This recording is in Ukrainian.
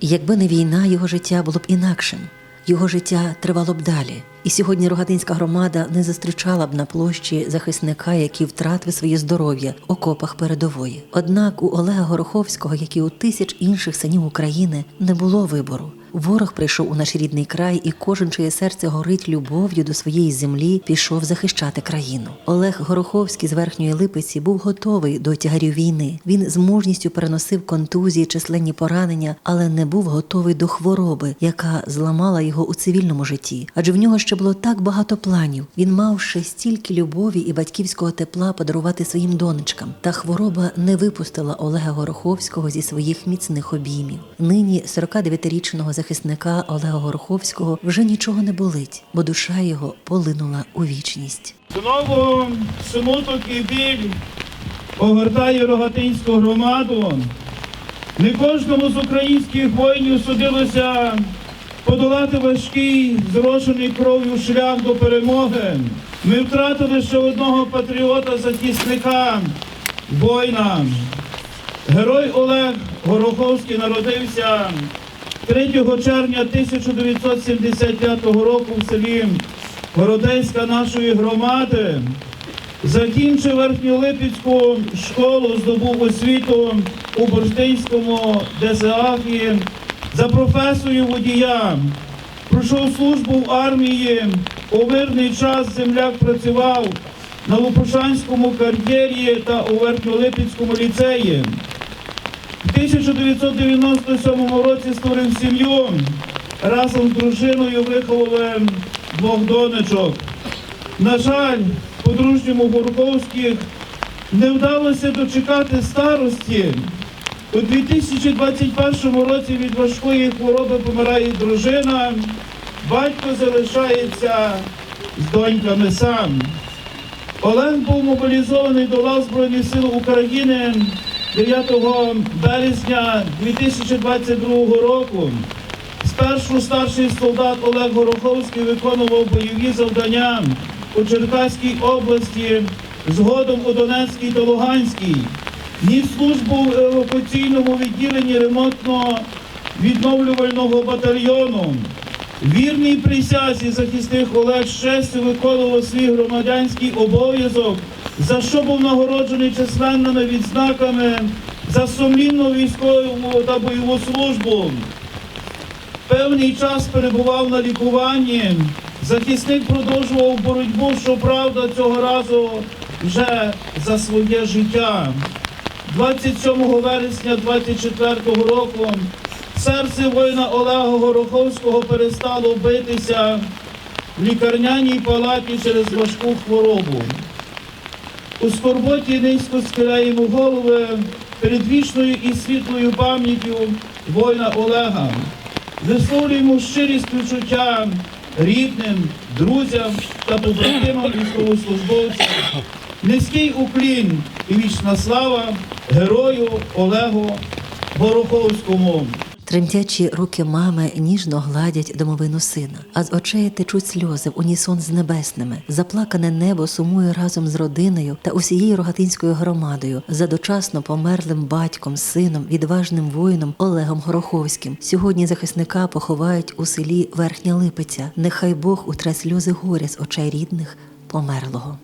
Якби не війна, його життя було б інакшим. Його життя тривало б далі. І сьогодні рогатинська громада не зустрічала б на площі захисника, який втратив своє здоров'я в окопах передової. Однак у Олега Гороховського, як і у тисяч інших синів України, не було вибору. Ворог прийшов у наш рідний край, і кожен, чиє серце горить любов'ю до своєї землі, пішов захищати країну. Олег Гороховський з верхньої липиці був готовий до тягарів війни. Він з мужністю переносив контузії, численні поранення, але не був готовий до хвороби, яка зламала його у цивільному житті. Адже в нього ще було так багато планів. Він мав ще стільки любові і батьківського тепла подарувати своїм донечкам. Та хвороба не випустила Олега Гороховського зі своїх міцних обіймів. Нині 49-річного захисника Олега Гороховського вже нічого не болить, бо душа його полинула у вічність. Знову смуток і біль огортає рогатинську громаду. Не кожному з українських воїнів судилося подолати важкий, зрошений кров'ю шлях до перемоги. Ми втратили ще одного патріота-захисника, воїна. Герой Олег Гороховський народився 3 червня 1975 року в селі Городецька нашої громади. Закінчив Верхньолипецьку школу, здобув освіту у Бурштинському ДЗАФі за професією водія. Пройшов службу в армії. У мирний час земляк працював на Лопушанському кар'єрі та у Верхньолипецькому ліцеї. В 1997 році створив сім'ю. Разом з дружиною виховали двох донечок. На жаль, подружньому Горковських не вдалося дочекати старості. У 2021 році від важкої хвороби помирає дружина, батько залишається з доньками сам. Олег був мобілізований до лав Збройних сил України 9 березня 2022 року. Спершу старший солдат Олег Гороховський виконував бойові завдання у Черкаській області, згодом у Донецькій та Луганській. Ніс службу в евакуаційному відділенні ремонтно-відновлювального батальйону. Вірний присязі захисник Олег з честю виконував свій громадянський обов'язок, за що був нагороджений численними відзнаками за сумлінну військову та бойову службу. Певний час перебував на лікуванні. Захисник продовжував боротьбу, щоправда, цього разу вже за своє життя. 27 вересня 24 року серце воїна Олега Гороховського перестало битися в лікарняній палаті через важку хворобу. У скорботі низько схиляємо голови перед вічною і світлою пам'яттю воїна Олега. Висловлюємо щирі співчуття рідним, друзям та побратимам військовослужбовців. Низький уклін і вічна слава герою Олегу Гороховському. Тремтячі руки мами ніжно гладять домовину сина, а з очей течуть сльози в унісон з небесними. Заплакане небо сумує разом з родиною та усією рогатинською громадою за дочасно померлим батьком, сином, відважним воїном Олегом Гороховським. Сьогодні захисника поховають у селі Верхня Липиця. Нехай Бог утре сльози горя з очей рідних померлого.